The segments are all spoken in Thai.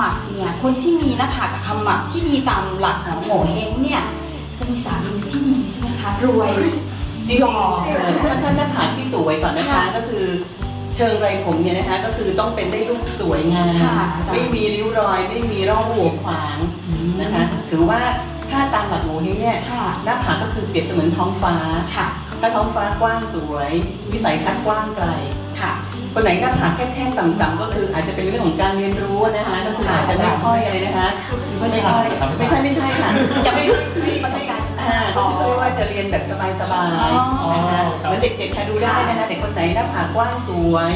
มับเนี่ยคนที่มีหน้าผากกับขมับที่ดีตามหลักของโหเฮงเนี่ยจะมีสามีที่ดีใช่ไหมคะรวยจริงๆถ้าท่านหน้าผากที่สวยก่อนนะคะค่ะก็คือเชิงไรผมเนี่ยนะคะก็คือต้องเป็นได้รูปสวยงามค่ะไม่มีริ้วรอย ไม่มีร่องหัวขวางนะคะถือว่าถ้าตามหลักโหเฮงเนี่ยค่ะหน้าผากก็คือเปรียบเสมือนท้องฟ้าค่ะถ้าท้องฟ้ากว้างสวย วิสัยทัศน์กว้างไกลค่ะ คนไหนหน้าผากแคบๆต่ำๆก็คืออาจจะเป็นเรื่องของการเรียนรู้นะคะก็คืออาจจะไม่ค่อยอะไรนะคะไม่ใช่ไม่ใช่ไม่ใช่ค่ะอย่าไปไม่มีประสบการณ์อ่าก็คือเรียกว่าจะเรียนแบบสบายๆนะคะเหมือนเด็กๆค่ะดูได้นะคะเด็กคนไหนหน้าผากกว้างสวย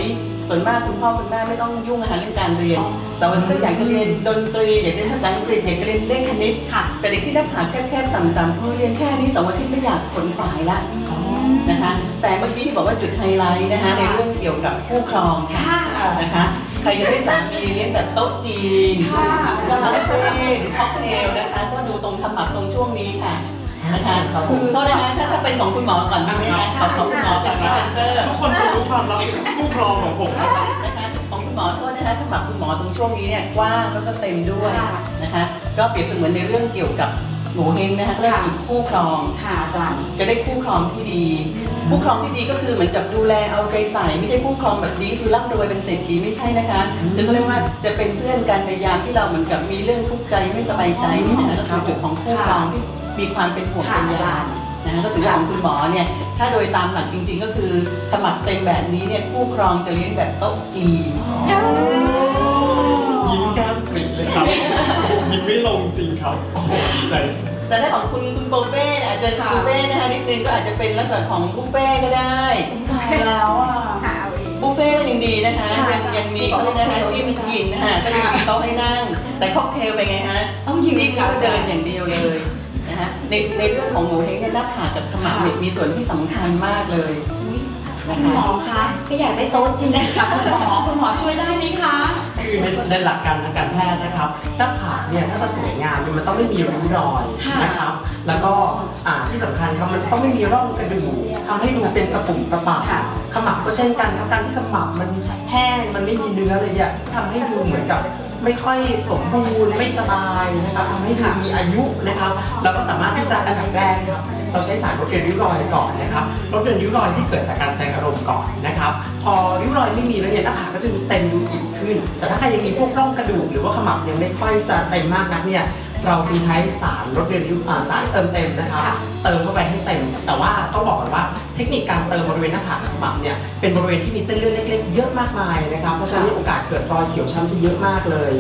ส่วนมากคุณพ่อคุณแม่ไม่ต้องยุ่งนะคะเรื่องการเรียนแต่วันนี้อยากจะเรียนดนตรีอยากจะเรียนภาษาอังกฤษอยากจะเรียนเลขคณิตค่ะ แต่เด็กที่หน้าผากแคบๆต่ำๆเขาเรียนแค่นี้สองอาทิตย์ไม่อยากขนฝายละ นะคะ แต่เมื่อกี้ที่บอกว่าจุดไฮไลท์นะคะในเรื่องเกี่ยวกับคู่ครองค่ะค่ะนะคะใครจะได้สามีเลี้ยงแบบโต๊ะจีนค่ะก็คาเฟ่หรือค็อกเทลนะคะก็ดูตรงขมับตรงช่วงนี้ค่ะนะคะคือโทษนะคะถ้าถ้าเป็นของคุณหมอก่อนได้ไหมคะของของคุณหมอเป็นพรีเซนเตอร์ทุกคนจะรู้ความลับคู่ครองของผมนะครับนะคะของคุณหมอโทษนะคะขมับคุณหมอตรงช่วงนี้เนี่ยกว้างแล้วก็เต็มด้วยค่ะนะคะ ก็เปรียบเสมือนในเรื่องเกี่ยวกับ หนูเฮงนะคะเรื่องจุดคู่ครองค่ะอาจารย์จะได้คู่ครองที่ดี คู่ครองที่ดีก็คือเหมือนกับดูแลเอาใจใส่ไม่ใช่คู่ครองแบบนี้คือร่ำรวยเป็นเศรษฐีไม่ใช่นะคะคือเขาเรียกว่าจะเป็นเพื่อนกันในยามที่เราเหมือนกับมีเรื่องทุกข์ใจไม่สบายใจนี่นะก็คือจุดของคู่ครองที่มีความเป็นห่วงเป็นใยนะคะก็ถือว่าของคุณหมอเนี่ยถ้าโดยตามหลักจริง ๆ ก็คือสมัครเต็มแบบนี้เนี่ยคู่ครองจะเลี้ยงแบบโต๊ะจีนยิ้มแก้มปริเลยครับยิ้มไม่ลงจริงครับโอ้โหดีใจ แต่ถ้าของคุณคุณโบเฟ่เนี่ยอาจจะค่ะบุฟเฟ่ต์นะคะนิดนึงก็อาจจะเป็นลักษณะของบุฟเฟ่ต์ก็ได้ตายแล้วอะบุฟเฟ่ต์ยังดีนะคะค่ะยังยังมีเขาเรียกนะคะจิ้มกินนะคะก็จะมีโต๊ะให้นั่ง แต่ค็อกเทลเป็นไงฮะต้องยืนจิ้มแล้วเดินอย่างเดียวเลยนะคะในในเรื่องของหมูเฮงเนี่ยหน้าผากกับขมับเนี่ยมีส่วนที่สำคัญมากเลยนะ คุณหมคะอคะก็อยากได้โต๊ะจริงนะคะคุณหมอคุณหมอช่วยได้ไหมคะคือในในหลักการทางการแพทย์นะครับหน้าผากเนี่ยถ้าจะสวยงามเนี่ยมันต้องไม่มีริ้วรอยค่ะนะครับ แล้วก็อ่าที่สำคัญครับมันจะต้องไม่มีร่องกระดูกทำให้ดูเป็นกระปุ่มกระปับค่ะขมับก็เช่นกันครับการที่ขมับมันแห้งมันไม่มีเนื้อเลยเนี่ยทำให้ดูเหมือนกับ ไม่ค่อยสมบูรณ์ไม่สบายนะครับทำให้ดูมีอายุนะครับเราก็สามารถที่จะอันดับแรกครับเราใช้สารลดเลือนริ้วรอยก่อนนะครับลดเลือนริ้วรอยที่เกิดจากการแสดงอารมณ์ก่อนนะครับ พอริ้วรอยไม่มีแล้วเนี่ยหน้าผากก็จะดูเต็มดูอิ่มขึ้น แต่ถ้าใครยังมีพวกร่องกระดูกหรือว่าขมับยังไม่ค่อยจะเต็มมากนักเนี่ยเราจึงใช้สารลดเลือนริ้วอ่าสารเติมเต็มนะครับเติมเข้าไปให้เต็ม แต่ว่าต้องบอกก่อนว่า เทคนิคการเติมบริเวณหน้าผากกับขมับเนี่ยเป็นบริเวณที่มีเส้นเลือดเล็ก ๆ เยอะมากมายนะครับเพราะฉะนั้นโอกาสเกิดรอยเขียวช้ำจะเยอะมากเลย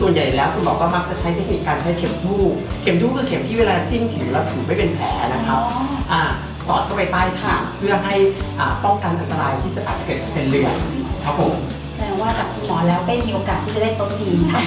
ส่วนใหญ่แล้วคุณหมอก็มักจะใช้เทคนิคการใช้เข็มทูกเข็มทูกคือเข็มที่เวลาจิ้มผิวแล้วผิวไม่เป็นแผลนะครับอ่าสอดเข้าไปใต้ผิวเพื่อให้อ่าป้องกันอันตรายที่จะอาจจะเกิดเป็นเลือดครับผมแสดงว่าจากคุณหมอแล้วเป้มีโอกาสที่จะได้โต๊ะจีนค่ะ